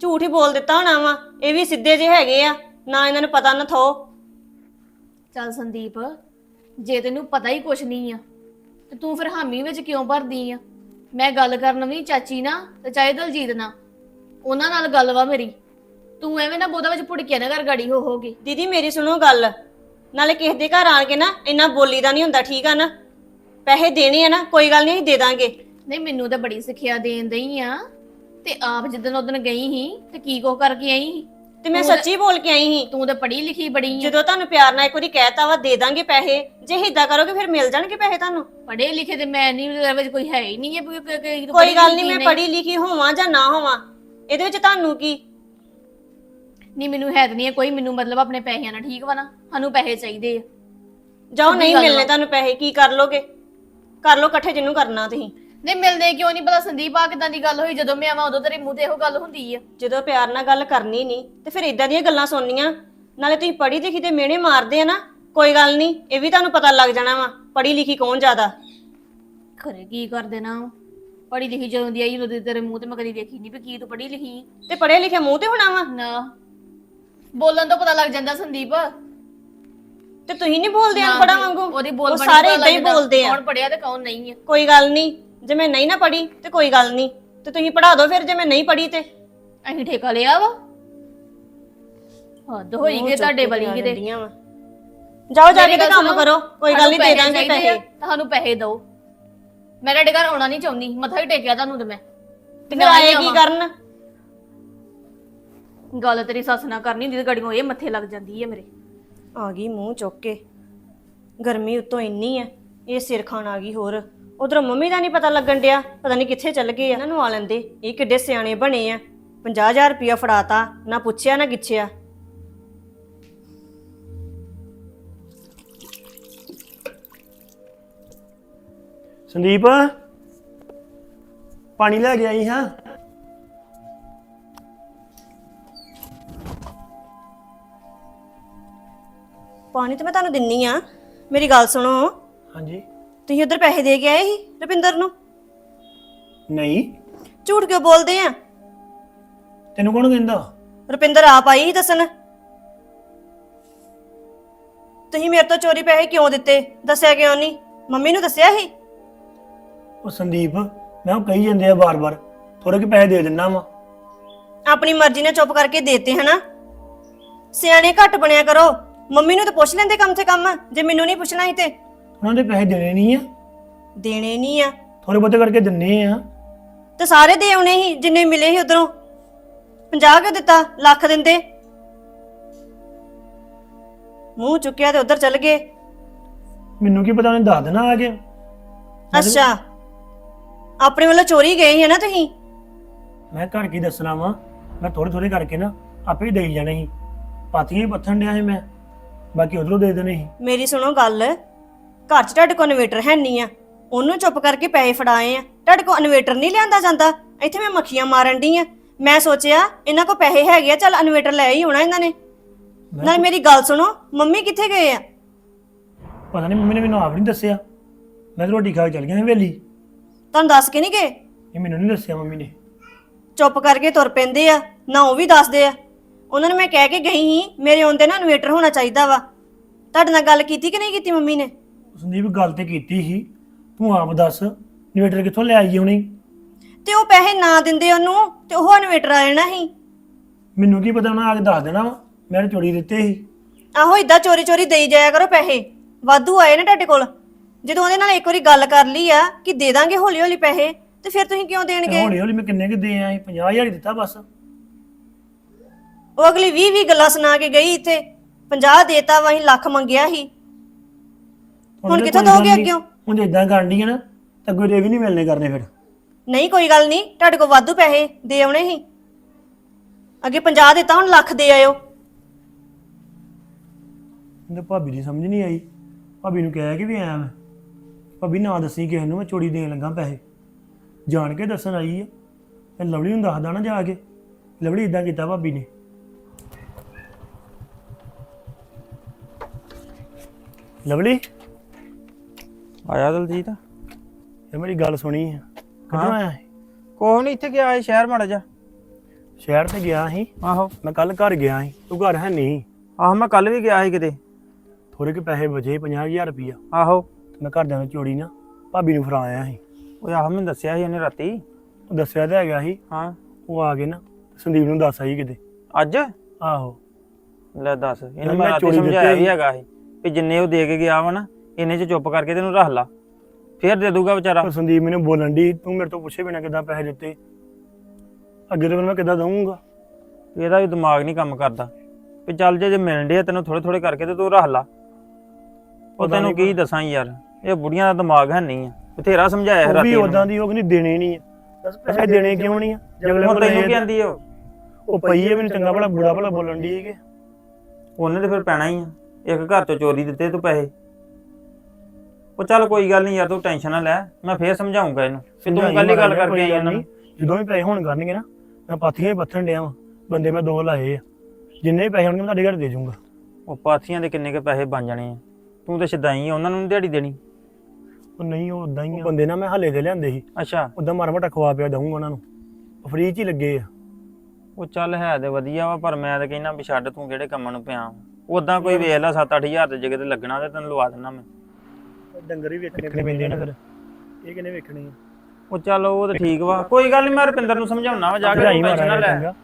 ਝੂਠ ਹੀ ਬੋਲ ਦਿੱਤਾ ਹੋਣਾ ਵਾ ਇਹ ਵੀ ਸਿੱਧੇ ਜੇ ਹੈਗੇ ਆ ਨਾ ਇਹਨਾਂ ਨੂੰ ਪਤਾ ਨਾ ਥੋ। ਚੱਲ ਸੰਦੀਪ ਜੇ ਤੈਨੂੰ ਪਤਾ ਹੀ ਕੁਛ ਨਹੀਂ ਆ ਤੇ ਤੂੰ ਫਿਰ ਹਾਮੀ ਵਿੱਚ ਕਿਉਂ ਭਰਦੀ ਆ? ਮੈਂ ਗੱਲ ਕਰਨ ਵੀ ਚਾਚੀ ਨਾ ਤੇ ਚਾਹੇ ਦਲਜੀਤ ਨਾ ਉਹਨਾਂ ਨਾਲ ਗੱਲ ਵਾ ਮੇਰੀ। ਤੂੰ ਐਵੇਂ ਨਾ ਬੋਦਾ ਵਿੱਚ ਪੁੜਕਿਆ ਨਾ ਕਰ ਗਾੜੀ ਹੋ ਹੋਗੇ। ਦੀਦੀ ਮੇਰੀ ਸੁਣੋ ਗੱਲ। ਨਾਲੇ ਕਿਸੇ ਦੇ ਘਰ ਆਣ ਕੇ ਨਾ ਇੰਨਾ ਬੋਲੀ ਦਾ ਨਹੀਂ ਹੁੰਦਾ ਠੀਕ ਆ ਨਾ? ਪੈਸੇ ਦੇਣੇ ਆ ਨਾ ਕੋਈ ਗੱਲ ਨਹੀਂ ਅਸੀਂ ਦੇ ਦਾਂਗੇ। ਨਹੀਂ ਮੈਨੂੰ ਤਾਂ ਬੜੀ ਸਿੱਖਿਆ ਦੇਣ ਦਈ ਆ। ਤੇ ਆਪ ਜਿੱਦਣ ਉਦਣ ਗਈ ਸੀ ਤੇ ਕੀ ਕੋ ਕਰਕੇ ਆਈ ਸੀ? ਤੇ ਮੈਂ ਸੱਚੀ ਬੋਲ ਕੇ ਆਈ ਸੀ। ਤੂੰ ਤਾਂ ਪੜ੍ਹੀ ਲਿਖੀ ਬੜੀ ਆ। ਜਦੋਂ ਤੁਹਾਨੂੰ ਪਿਆਰ ਨਾਲ ਇੱਕ ਵਾਰੀ ਕਹਿਤਾ ਵਾ ਦੇ ਦਾਂਗੇ ਪੈਸੇ। ਜੇ ਹਿੱਦਾ ਕਰੋਗੇ ਫਿਰ ਮਿਲ ਜਾਣਗੇ ਪੈਸੇ ਤੁਹਾਨੂੰ। ਪੜ੍ਹੇ ਲਿਖੇ ਤੇ ਮੈਂ ਨਹੀਂ ਉਹਦੇ ਵਿੱਚ ਕੋਈ ਹੈ ਹੀ ਨਹੀਂ ਹੈ ਵੀ ਕੋਈ- ਕੋਈ- ਕੋਈ ਗੱਲ ਨਹੀਂ ਮੈਂ ਪੜ੍ਹੀ ਲਿਖੀ ਹੋਵਾਂ ਜਾਂ ਨਾ ਹੋਵਾਂ ਇਹਦੇ ਵਿੱਚ ਤੁਹਾਨੂੰ ਕੀ? ਨਹੀਂ ਮੈਨੂੰ ਹੈ ਤਾਂ ਨਹੀਂ ਹੈ ਕੋਈ ਮੈਨੂੰ ਮਤਲਬ ਆਪਣੇ ਪੈਸਿਆਂ ਨਾਲ ਠੀਕ ਵਾ ਨਾ ਸਾਨੂੰ ਪੈਸੇ ਚਾਹੀਦੇ ਆ। ਜਾਓ ਨਹੀਂ ਮਿਲਨੇ। ਤੁਹਾਨੂੰ ਪੈਸੇ ਕੀ ਕਰ ਲੋਗੇ? ਕਰ ਲੋ ਇਕੱਠੇ ਜਿੰਨੂੰ ਕਰਨਾ ਤੁਸੀਂ। ਨਹੀਂ ਮਿਲਦੇ ਕਿਉਂ ਨਹੀਂ ਪਤਾ ਸੰਦੀਪ ਆ ਕਿਦਾਂ ਦੀ ਗੱਲ ਹੋਈ? ਜਦੋਂ ਮੈਂ ਆਵਾਂ ਉਦੋਂ ਤੇਰੇ ਮੂੰਹ ਤੇ ਇਹੋ ਗੱਲ ਹੁੰਦੀ ਆ। ਜਦੋਂ ਪਿਆਰ ਨਾਲ ਗੱਲ ਕਰਨੀ ਨਹੀਂ ਤੇ ਫਿਰ ਇਦਾਂ ਦੀਆਂ ਗੱਲਾਂ ਸੁਣਨੀਆਂ। ਨਾਲੇ ਤੁਸੀਂ ਪੜ੍ਹੀ ਲਿਖੀ ਤੇ ਮਿਹਣੇ ਮਾਰਦੇ ਆ ਨਾ ਕੋਈ ਗੱਲ ਨਹੀਂ ਇਹ ਵੀ ਤੁਹਾਨੂੰ ਪਤਾ ਲੱਗ ਜਾਣਾ ਵਾ ਪੜ੍ਹੀ ਲਿਖੀ ਕੌਣ ਜ਼ਿਆਦਾ। ਖਰੇ ਕੀ ਕਰ ਦੇਣਾ ਪੜੀ ਲਿਖੀ ਜਦੋਂ ਦੀ ਆਈ ਉਦੋਂ ਦੀ ਤੇਰੇ ਮੂੰਹ ਤੇ ਮੈਂ ਕਦੀ ਦੇਖੀ ਨਹੀਂ ਵੀ ਕੀ ਤੂੰ ਪੜੀ ਲਿਖੀ ਤੇ ਪੜ੍ਹੇ ਲਿਖੇ ਮੂੰਹ ਤੇ ਹੋਣਾ ਵਾ? ਨਾ। ਬੋਲਣ ਤੋਂ ਪਤਾ ਲੱਗ ਜਾਂਦਾ ਸੰਦੀਪ। ਤੇ ਤੁਸੀਂ ਨਹੀਂ ਬੋਲਦੇ ਅਨਪੜਾ ਵਾਂਗੂ? ਉਹਦੀ ਬੋਲ ਉਹ ਬਣੀ ਸਾਰੇ ਪਤਾ ਇਦਾਂ ਹੀ ਲੱਗਦਾ, ਬੋਲਦੇ ਆ। ਕੌਣ ਪੜਿਆ ਤੇ ਕੌਣ ਨਹੀਂ ਆ। ਕੋਈ ਗੱਲ ਨਹੀਂ ਜੇ ਮੈਂ ਨਹੀਂ ਨਾ ਪੜ੍ਹੀ ਤੇ ਕੋਈ ਗੱਲ ਨਹੀਂ। ਤੇ ਤੁਸੀਂ ਪੜ੍ਹਾ ਦਿਓ ਫਿਰ ਜੇ ਮੈਂ ਨਹੀਂ ਪੜ੍ਹੀ ਤੇ। ਅਸੀਂ ਠੇਕਾ ਲਿਆ ਵਾ। ਹੱਦ ਹੋਈ ਗਏ ਤੁਹਾਡੇ ਵਾਲੀ ਕਿਤੇ। ਜਾਓ ਜਾ ਕੇ ਤੇ ਕੰਮ ਕਰੋ ਕੋਈ ਗੱਲ ਨਹੀਂ ਦੇ ਦਾਂਗੇ ਪੈਸੇ। ਤੁਹਾਨੂੰ ਪੈਸੇ ਦਿਓ। ਮੈਂ ਤੁਹਾਡੇ ਘਰ ਆਉਣਾ ਨਹੀਂ ਚਾਹੁੰਦੀ ਮੱਥਾ ਹੀ ਟੇਕਿਆ ਤੁਹਾਨੂੰ ਤੇ ਮੈਂ। ਤੇ ਫਿਰ ਆਏ ਕੀ ਕਰਨ? ਗੱਲ ਤੇਰੀ ਸੱਸ ਨਾਲ ਕਰਨੀ ਹੁੰਦੀ ਤੇ ਗੜੀਆਂ ਇਹ ਮੱਥੇ ਲੱਗ ਜਾਂਦੀ ਹੈ ਮੇਰੇ। ਆ ਗਈ ਮੂੰਹ ਚੁੱਕ ਕੇ। ਗਰਮੀ ਉਤੋਂ ਇੰਨੀ ਐ ਇਹ ਸਿਰ ਖਾਣ ਆ ਗਈ ਹੋਰ। ਉਧਰ ਮੰਮੀ ਦਾ ਨਹੀਂ ਪਤਾ ਲੱਗਣ ਡਿਆ ਪਤਾ ਨਹੀਂ ਕਿੱਥੇ ਚੱਲ ਗਏ ਆ। ਇਹਨਾਂ ਨੂੰ ਆ ਲੈਂਦੇ। ਇਹ ਕਿੱਡੇ ਸਿਆਣੇ ਬਣੇ ਆ। 50000 ਰੁਪਇਆ ਫੜਾਤਾ ਨਾ ਪੁੱਛਿਆ ਨਾ ਗਿੱਛਿਆ। ਸੰਦੀਪ ਪਾਣੀ ਲੈ ਕੇ ਆਈ ਹਾਂ। ਪਾਣੀ ਤੇ ਮੈਂ ਤੁਹਾਨੂੰ ਦਿੰਨੀ ਆ। ਮੇਰੀ ਗੱਲ ਸੁਣੋ। ਹਾਂਜੀ। ਤੁਸੀਂ ਉਧਰ ਪੈਸੇ ਦੇ ਕੇ ਆਏ ਸੀ ਰੁਪਿੰਦਰ ਨੂੰ? ਨਹੀਂ। ਝੂਠ ਕਿਉਂ ਬੋਲਦੇ ਆ? ਤੈਨੂੰ ਕੌਣ ਕਹਿੰਦਾ? ਰੁਪਿੰਦਰ ਆਪ ਆਈ ਸੀ ਦੱਸਣ। ਤੁਸੀਂ ਮੇਰੇ ਤੋਂ ਚੋਰੀ ਪੈਸੇ ਕਿਉਂ ਦਿੱਤੇ? ਦੱਸਿਆ ਕਿਉਂ ਨਹੀਂ? ਮੰਮੀ ਨੂੰ ਦੱਸਿਆ ਸੀ? ਉਹ ਸੰਦੀਪ ਮੈਂ ਉਹ ਕਹੀ ਜਾਂਦੇ ਆ ਬਾਰ-ਬਾਰ ਥੋੜੇ ਕਿ ਪੈਸੇ ਦੇ ਦਿੰਨਾ ਵਾ। ਆਪਣੀ ਮਰਜ਼ੀ ਨਾਲ ਚੁੱਪ ਕਰਕੇ ਦੇਤੇ ਹਨਾ? ਸਿਆਣੇ ਘੱਟ ਬਣਿਆ ਕਰੋ। ਮੰਮੀ ਨੂੰ ਤਾਂ ਪੁੱਛ ਲੈਂਦੇ ਕਮ ਸੇ ਕਮ ਜੇ ਮੈਨੂੰ ਨਹੀਂ ਪੁੱਛਣਾ ਸੀ ਤੇ। ਉਹਨਾਂ ਦੇ ਪੈਸੇ ਦੇਣੇ ਨਹੀਂ ਆ। ਦੇਣੇ ਨਹੀਂ ਆ। ਥੋੜੇ ਬਹੁਤੇ ਕਰਕੇ ਦਿੰਨੇ ਆ। ਤੇ ਸਾਰੇ ਦੇ ਆਉਣੇ ਸੀ ਜਿੰਨੇ ਮਿਲੇ ਸੀ ਉਧਰੋਂ। 50 ਕਿਉਂ ਦਿੱਤਾ? ਲੱਖ ਦਿੰਦੇ। ਮੂੰਹ ਚੁੱਕਿਆ ਤੇ ਉਧਰ ਚੱਲ ਗਏ। ਮੈਨੂੰ ਕੀ ਪਤਾ ਉਹਨੇ ਦੱਸ ਦੇਣਾ ਆ ਕੇ। ਅੱਛਾ। ਆਪਣੇ ਵੱਲੋਂ ਚੋਰੀ ਗਏ ਸੀ ਨਾ ਤੁਸੀਂ? ਮੈਂ ਘਰ ਕੀ ਦੱਸਣਾ ਵਾ? ਮੈਂ ਥੋੜੇ ਥੋੜੇ ਕਰਕੇ ਨਾ ਆਪੇ ਹੀ ਦੇਈ ਜਾਣੇ ਸੀ। ਪਾਤੀਆਂ ਹੀ ਪੱਥਣ ਡਿਆ ਸੀ ਮੈਂ। ਬਾਕੀ ਉਧਰੋਂ ਦੇ ਦੇਣੇ ਸੀ। ਮੇਰੀ ਸੁਣੋ ਗੱਲ। ਘਰ 'ਚ ਤੁਹਾਡੇ ਕੋਲ ਇਨਵੇਟਰ ਹੈ ਨਹੀਂ ਆ। ਉਹਨੂੰ ਚੁੱਪ ਕਰਕੇ ਪੈਸੇ ਫੜਾਏ ਆ। ਤੁਹਾਡੇ ਕੋਲ ਇਨਵੇਟਰ ਨਹੀਂ ਲਿਆਂਦਾ ਜਾਂਦਾ। ਇੱਥੇ ਮੈਂ ਮੱਖੀਆਂ ਮਾਰਨ ਡਈ ਆ। ਮੈਂ ਸੋਚਿਆ ਇਹਨਾਂ ਕੋਲ ਪੈਸੇ ਹੈਗੇ ਆ ਚੱਲ ਇਨਵੇਟਰ ਲੈ ਹੀ ਹੋਣਾ ਇਹਨਾਂ ਨੇ। ਨਾਲ ਮੇਰੀ ਗੱਲ ਸੁਣੋ ਮੰਮੀ ਕਿੱਥੇ ਗਏ ਆ? ਪਤਾ ਨਹੀਂ ਮੰਮੀ ਨੇ ਮੈਨੂੰ ਆਪ ਨਹੀਂ ਦੱਸਿਆ। ਮੈਂ ਤਾਂ ਰੋਟੀ ਖਾ ਕੇ ਚਲ ਗਿਆ ਸੀ ਹਵੇਲੀ ਤੁਹਾਨੂੰ ਦੱਸ ਕੇ ਨਹੀਂ ਗਏ? ਇਹ ਮੈਨੂੰ ਨਹੀਂ ਦੱਸਿਆ ਮੰਮੀ ਨੇ। ਚੁੱਪ ਕਰਕੇ ਤੁਰ ਪੈਂਦੇ ਆ ਨਾ ਉਹ ਵੀ ਦੱਸਦੇ ਆ। ਉਹਨਾਂ ਨੂੰ ਮੈਂ ਕਹਿ ਕੇ ਗਈ ਸੀ ਮੇਰੇ ਆਉਂਦੇ ਨਾ ਇਨਵੇਟਰ ਹੋਣਾ ਚਾਹੀਦਾ ਵਾ। ਤੁਹਾਡੇ ਨਾਲ ਗੱਲ ਕੀਤੀ ਕਿ ਨਹੀਂ ਕੀਤੀ ਮੰਮੀ ਨੇ? ਸੰਦੀਪ ਗੱਲ ਤੇ ਕੀਤੀ ਸੀ ਤੂੰ ਆਪ ਦੱਸ ਇਨਵੇਟਰ ਕਿੱਥੋਂ ਲੈ ਆਈ ਹੁਣੀ? ਤੇ ਉਹ ਪੈਸੇ ਨਾ ਦਿੰਦੇ ਉਹਨੂੰ ਤੇ ਉਹ ਇਨਵੇਟਰ ਆ ਜਾਣਾ ਸੀ। ਮੈਨੂੰ ਕੀ ਪਤਾ ਉਹਨਾਂ ਆ ਕੇ ਦੱਸ ਦੇਣਾ ਵਾ ਮੈਂ ਤਾਂ ਚੋਰੀ ਦਿੱਤੇ ਸੀ। ਆਹੋ ਇਦਾਂ ਚੋਰੀ ਚੋਰੀ ਦੇਈ ਜਾਇਆ ਕਰੋ ਪੈਸੇ। ਵਾਧੂ ਆਏ ਨੇ ਤੁਹਾਡੇ ਕੋਲ। ਜਦੋਂ ਉਹਦੇ ਨਾਲ ਇੱਕ ਵਾਰੀ ਗੱਲ ਕਰ ਲਈ ਆ ਕਿ ਦੇ ਦਾਂਗੇ ਹੌਲੀ ਹੌਲੀ ਪੈਸੇ ਤੇ ਫਿਰ ਤੁਸੀਂ ਕਿਉਂ ਦੇਣਗੇ? ਹੌਲੀ ਹੌਲੀ ਮੈਂ ਕਿੰਨੇ ਕਿ ਦੇ ਆਈ 50000 ਹੀ ਦਿੱਤਾ ਬਸ। ਉਹ ਅਗਲੀ 20 20 ਗੱਲਾਂ ਸੁਣਾ ਕੇ ਗਈ ਇੱਥੇ। 50 ਦੇਤਾ ਵਾ ਅਸੀਂ ਲੱਖ ਮੰਗਿਆ ਸੀ। ਹੁਣ ਤੇ ਕਿੱਥੋਂ ਦੋਗੇ। ਅੱਗਿਓਂ? ਹੁਣ ਜੇ ਇਦਾਂ ਕਰਨੀ ਹੈ ਨਾ ਤਾਂ ਅੱਗੋਂ ਦੇ ਵੀ ਨਹੀਂ ਮਿਲਨੇ ਕਰਨੇ ਫਿਰ। ਨਹੀਂ ਕੋਈ ਗੱਲ ਨਹੀਂ ਤੁਹਾਡੇ ਕੋਲ ਵਾਧੂ ਪੈਸੇ ਦੇ ਆਉਣੇ ਸੀ। ਅੱਗੇ 50 ਦਿੱਤਾ ਹੁਣ ਲੱਖ ਦੇ ਆਇਓ। ਤੇ ਭਾਬੀ ਦੀ ਸਮਝ ਨਹੀਂ ਆਈ। ਭਾਬੀ ਨੂੰ ਕਹਿ ਕੇ ਵੀ ਆਇਆ ਮੈਂ। ਭਾਬੀ ਨਾ ਦੱਸੀ ਕਿਸੇ ਨੂੰ ਮੈਂ ਚੋਰੀ ਦੇਣ ਲੱਗਾ ਪੈਸੇ। ਜਾਣ ਕੇ ਦੱਸਣ ਆਈ ਆ। ਮੈਂ ਲਵਲੀ ਨੂੰ ਦੱਸਦਾ ਨਾ ਜਾ ਕੇ। ਲਵਲੀ ਇਦਾਂ ਕੀਤਾ ਭਾਬੀ ਨੇ। ਲਵਲੀ? ਆਇਆ ਦਲਜੀਤ? ਇਹ ਮੇਰੀ ਗੱਲ ਸੁਣੀ ਆ। ਕਿੱਥੋਂ ਆਇਆ ਸੀ? ਕੋਹ ਨਹੀਂ ਇੱਥੇ ਗਿਆ ਸੀ ਸ਼ਹਿਰ ਮਾੜਾ ਜਾ ਸ਼ਹਿਰ ਤੇ ਗਿਆ ਸੀ? ਆਹੋ। ਮੈਂ ਕੱਲ ਘਰ ਗਿਆ ਸੀ। ਤੂੰ ਘਰ ਹੈ ਨਹੀਂ? ਆਹੋ ਮੈਂ ਕੱਲ ਵੀ ਗਿਆ ਸੀ ਕਿਤੇ। ਥੋੜੇ ਕਿ ਪੈਸੇ ਬਚੇ 50000 ਰੁਪਈਆ। ਆਹੋ। ਮੈਂ ਘਰਦਿਆਂ ਨੂੰ ਚੋਰੀ ਨਾ ਭਾਬੀ ਨੂੰ ਫੜਾ ਆਇਆ ਸੀ। ਉਹ ਆਹ ਮੈਨੂੰ ਦੱਸਿਆ ਸੀ ਉਹਨੇ ਰਾਤੀ। ਉਹ ਦੱਸਿਆ ਤਾਂ ਹੈਗਾ ਸੀ। ਹਾਂ। ਉਹ ਆ ਕੇ ਨਾ ਸੰਦੀਪ ਨੂੰ ਦੱਸ ਆਈ ਕਿਤੇ। ਅੱਜ? ਆਹੋ। ਲੈ ਦੱਸ ਇਹਨੂੰ ਮੈਂ ਮੈਂ ਰਾਤੀ ਚੋਰੀ ਸਮਝਾਇਆ ਦਿੱਤੇ। ਵੀ। ਹੈਗਾ ਸੀ ਵੀ ਜਿੰਨੇ ਉਹ ਦੇ ਕੇ ਗਿਆ ਵਾ ਨਾ ਇੰਨੇ ਚ ਚੁੱਪ ਕਰਕੇ ਤੈਨੂੰ ਰੱਖ ਲਾ। ਫੇਰ ਦੇ ਦੂਗਾ ਵਿਚਾਰਾ। ਪਰ ਸੰਦੀਪ ਮੈਨੂੰ ਬੋਲਣ ਦੀ ਤੂੰ ਮੇਰੇ ਤੋਂ ਪੁੱਛੇ ਬਿਨਾ ਕਿਦਾਂ ਪੈਸੇ ਦਿੱਤੇ? ਅੱਗੇ ਤੋਂ ਫਿਰ ਮੈਂ ਕਿੱਦਾਂ ਦਊਂਗਾ? ਇਹਦਾ ਵੀ ਦਿਮਾਗ ਨਹੀਂ ਕੰਮ ਕਰਦਾ। ਵੀ ਚੱਲ ਜੇ ਜੇ ਮਿਲਣ ਦੇ ਤੈਨੂੰ ਥੋੜੇ ਥੋੜੇ ਕਰਕੇ ਤੇ ਤੂੰ ਰੱਖ ਲਾ। ਉਹ ਪਤਾ ਤੈਨੂੰ ਕੀ ਦੱਸਾਂ ਯਾਰ ਇਹ ਬੁੜੀਆਂ ਦਾ ਦਿਮਾਗ ਹੈ ਨਹੀਂ ਆ। ਬਥੇਰਾ ਸਮਝਾਇਆ ਸੀ ਉਹ ਰਾਤੀ ਵੀ। ਉਦਾਂ ਦੀ ਉਹ ਕਹਿੰਦੀ ਦੇਣੇ ਨਹੀਂ ਆ। ਦੱਸ ਪੈਸੇ ਦੇਣੇ ਕਿਉਂ ਨਹੀਂ ਆ? ਜਗਲੇ ਹੁਣ ਤੈਨੂੰ ਕੀ ਆਂਦੀ ਉਹ? ਉਹ ਪਈ ਹੈ ਮੈਨੂੰ ਚੰਗਾ ਭਲਾ ਬੁਰਾ ਭਲਾ ਬੋਲਣ ਦੀ ਹੈ ਕਿ ਉਹਨੇ ਤੇ ਫਿਰ ਪੈਣਾ ਹੀ ਆ। ਇੱਕ ਘਰ ਚੋਂ ਚੋਰੀ ਦਿੱਤੇ ਤੂੰ ਪੈਸੇ। ਉਹ ਚੱਲ ਕੋਈ ਗੱਲ ਨਹੀਂ ਯਾਰ ਤੂੰ ਟੈਨਸ਼ਨ ਨਾ ਲੈ ਮੈਂ ਫੇਰ ਸਮਝਾਉਂਗਾ ਇਹਨੂੰ। ਕਿ ਤੂੰ ਕੱਲ ਗੱਲ ਕਰਕੇ ਆਈ ਇਹਨਾਂ ਨੂੰ। ਜਦੋਂ ਵੀ ਪੈਸੇ ਹੋਣ ਕਰਨਗੇ ਨਾ ਮੈਂ ਪਾਥੀਆਂ ਹੀ ਪੱਥਣ ਡਿਆ ਵਾਂ। ਬੰਦੇ ਮੈਂ ਦੋ ਲਾਏ ਆ। ਜਿੰਨੇ ਵੀ ਪੈਸੇ ਹੋਣਗੇ ਮੈਂ ਤੁਹਾਡੇ ਘਰ ਦੇ ਜਾਊਂਗਾ ਉਹ ਪਾਥੀਆਂ ਦੇ ਕਿੰਨੇ ਕੇ ਪੈਸੇ ਬਣ ਜਾਣੇ ਆ? ਤੂੰ ਤੇ ਸ਼ਦਾਈ ਆ ਉਹਨਾਂ ਨੂੰ ਨੀ ਦਿਹਾੜੀ ਦੇਣੀ। ਉਹ ਨਹੀਂ ਉਹ ਉਦਾਂ ਹੀ ਆ। ਬੰਦੇ ਨਾ ਮੈਂ ਹੱਲੇ ਦੇ ਲਿਆਂਦੇ ਸੀ। ਅੱਛਾ। ਉਦਾਂ ਮਾੜਾ ਮੋਟਾ ਖਵਾ ਪਿਆ ਦਊਂਗਾ ਉਹਨਾਂ ਨੂੰ। ਫ੍ਰੀ ਚ ਹੀ ਲੱਗੇ ਆ। ਉਹ ਚੱਲ ਹੈ ਤੇ ਵਧੀਆ ਵਾ ਪਰ ਮੈਂ ਤਾਂ ਕਹਿੰਦਾ ਵੀ ਛੱਡ ਤੂੰ ਕਿਹੜੇ ਕੰਮਾਂ ਨੂੰ ਪਿਆ ਉਦਾਂ ਕੋਈ ਵੇਖ ਲੈ 7-8000 ਦੇ ਜਗ੍ਹਾ ਤੇ ਲੱਗਣਾ ਤੇ ਤੈਨੂੰ ਲਵਾ ਦੇਣਾ ਮੈਂ। ਡੰਗਰ ਵੀ ਵੇਖਣੇ ਪੈਂਦੇ ਆ ਨਾ ਫਿਰ। ਇਹ ਕਿਨੇ ਵੇਖਣੇ ਆ? ਉਹ ਚੱਲ ਉਹ ਤਾਂ ਠੀਕ ਵਾ। ਕੋਈ ਗੱਲ ਨਹੀਂ ਮੈਂ ਰੁਪਿੰਦਰ ਨੂੰ ਸਮਝਾਉਣਾ ਵਾ ਜਾ ਕੇ ਟੈਨਸ਼ਨ ਨਾ ਮਾਰਾ ਲੈ। ਚੰਗਾ।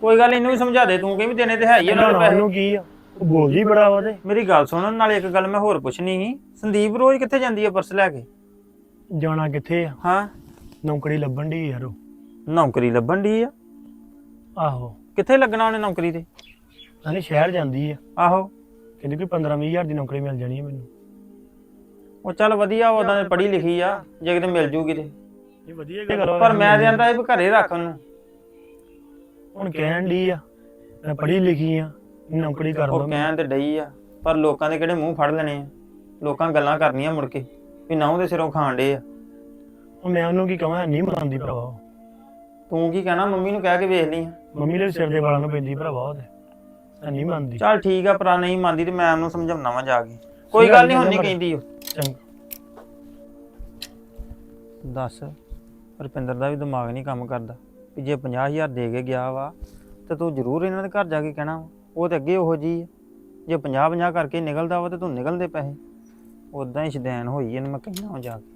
ਕੋਈ ਗੱਲ ਨੀ, ਇਹਨੂੰ ਵੀ ਸਮਝਾ ਦੇ ਤੂੰ ਕਿ ਵੀ ਦੇਣੇ ਤੇ ਹੈ ਹੀ ਆ ਦੇ ਉਹਨਾਂ ਪੈਸੇ। ਨੂੰ ਕੀ ਆ? ਉਹ ਬੋਲ ਜੀ ਬੜਾ ਵਾ ਤੇ ਮੇਰੀ ਗੱਲ ਸੁਣ ਨਾਲੇ ਇੱਕ ਗੱਲ ਮੈਂ ਹੋਰ ਪੁੱਛਣੀ ਸੀ। ਸੰਦੀਪ ਰੋਜ਼ ਕਿੱਥੇ ਜਾਂਦੀ ਆ ਪਰਸ ਲੈ ਕੇ? ਜਾਣਾ ਕਿੱਥੇ ਆ? ਹਾਂ। ਨੌਕਰੀ ਲੱਭਣ ਦੀ ਯਾਰ ਉਹ। ਨੌਕਰੀ ਲੱਭਣ ਦੀ ਆ? ਆਹੋ। ਕਿੱਥੇ ਲੱਗਣਾ ਉਹਨੇ ਨੌਕਰੀ ਤੇ? ਨਾਲੇ ਸ਼ਹਿਰ ਜਾਂਦੀ ਆ। ਆਹੋ। ਕਹਿੰਦੀ ਕੋਈ 15 20000 ਦੀ ਨੌਕਰੀ ਮਿਲ ਜਾਣੀ ਹੈ ਮੈਨੂੰ। ਉਹ ਚੱਲ ਵਧੀਆ ਉਹਦਾਂ ਪੜ੍ਹੀ ਲਿਖੀ ਆ ਜੇ ਕਿਤੇ ਮਿਲ ਜੂਗੀ ਤੇ। ਇਹ ਵਧੀਆ ਗੱਲ ਪਰ ਮੈਂ ਤੇ ਆਂਦਾ ਇਹ ਵੀ ਘਰੇ ਰੱਖ ਉਹਨੂੰ। ਹੁਣ ਕਹਿਣ ਦੀ ਆ ਮੈਂ ਪੜ੍ਹੀ ਲਿਖੀ ਆ ਨੌਕਰੀ ਕਰ ਉਹ ਕਹਿਣ ਤੇ ਡਈ ਆ ਪਰ ਲੋਕਾਂ ਦੇ ਕਿਹੜੇ ਮੂੰਹ ਫੜ ਲੈਣੇ ਆ? ਲੋਕਾਂ ਗੱਲਾਂ ਕਰਨੀਆਂ ਮੁੜ ਕੇ ਵੀ ਨਾ ਉਹਦੇ ਸਿਰੋਂ ਖਾਣ ਡੇ ਆ। ਉਹ ਮੈਂ ਉਹਨੂੰ ਕੀ ਕਹਾਂ ਨਹੀਂ ਮੰਨਦੀ ਭਰਾਵਾ ਉਹ। ਤੂੰ ਕੀ ਕਹਿਣਾ ਮੰਮੀ ਨੂੰ ਕਹਿ ਕੇ ਵੇਖ ਲਈ ਆ। ਮੰਮੀ ਦੇ ਸਿਰ ਦੇ ਵਾਲਾਂ ਨੂੰ ਪੈਂਦੀ ਭਰਾਵਾ ਉਹਦੇ ਨਹੀਂ ਮੰਨਦੀ। ਚੱਲ ਠੀਕ ਆ ਭਰਾ ਨਹੀਂ ਮੰਨਦੀ ਤੇ ਮੈਂ ਉਹਨੂੰ ਸਮਝਾਉਣਾ ਵਾ ਜਾ ਕੇ। ਕੋਈ ਗੱਲ ਨਹੀਂ ਹੁਣ ਨਹੀਂ ਕਹਿੰਦੀ ਉਹ। ਚੰਗਾ। ਦੱਸ, ਰੁਪਿੰਦਰ ਦਾ ਵੀ ਦਿਮਾਗ ਨਹੀਂ ਕੰਮ ਕਰਦਾ ਵੀ ਜੇ 50000 ਦੇ ਕੇ ਗਿਆ ਵਾ ਤੇ ਤੂੰ ਜ਼ਰੂਰ ਇਹਨਾਂ ਦੇ ਘਰ ਜਾ ਕੇ ਕਹਿਣਾ ਵਾ। ਉਹ ਤੇ ਅੱਗੇ ਉਹੋ ਜੀ ਜੇ 50 50 ਕਰਕੇ ਨਿਕਲਦਾ ਵਾ ਤੇ ਤੂੰ ਨਿਕਲਦੇ ਪੈਸੇ। ਉਦਾਂ ਹੀ ਸ਼ਦੈਨ ਹੋਈ ਇਹਨੂੰ ਮੈਂ ਕਹਿਣਾ ਵਾ ਜਾ ਕੇ।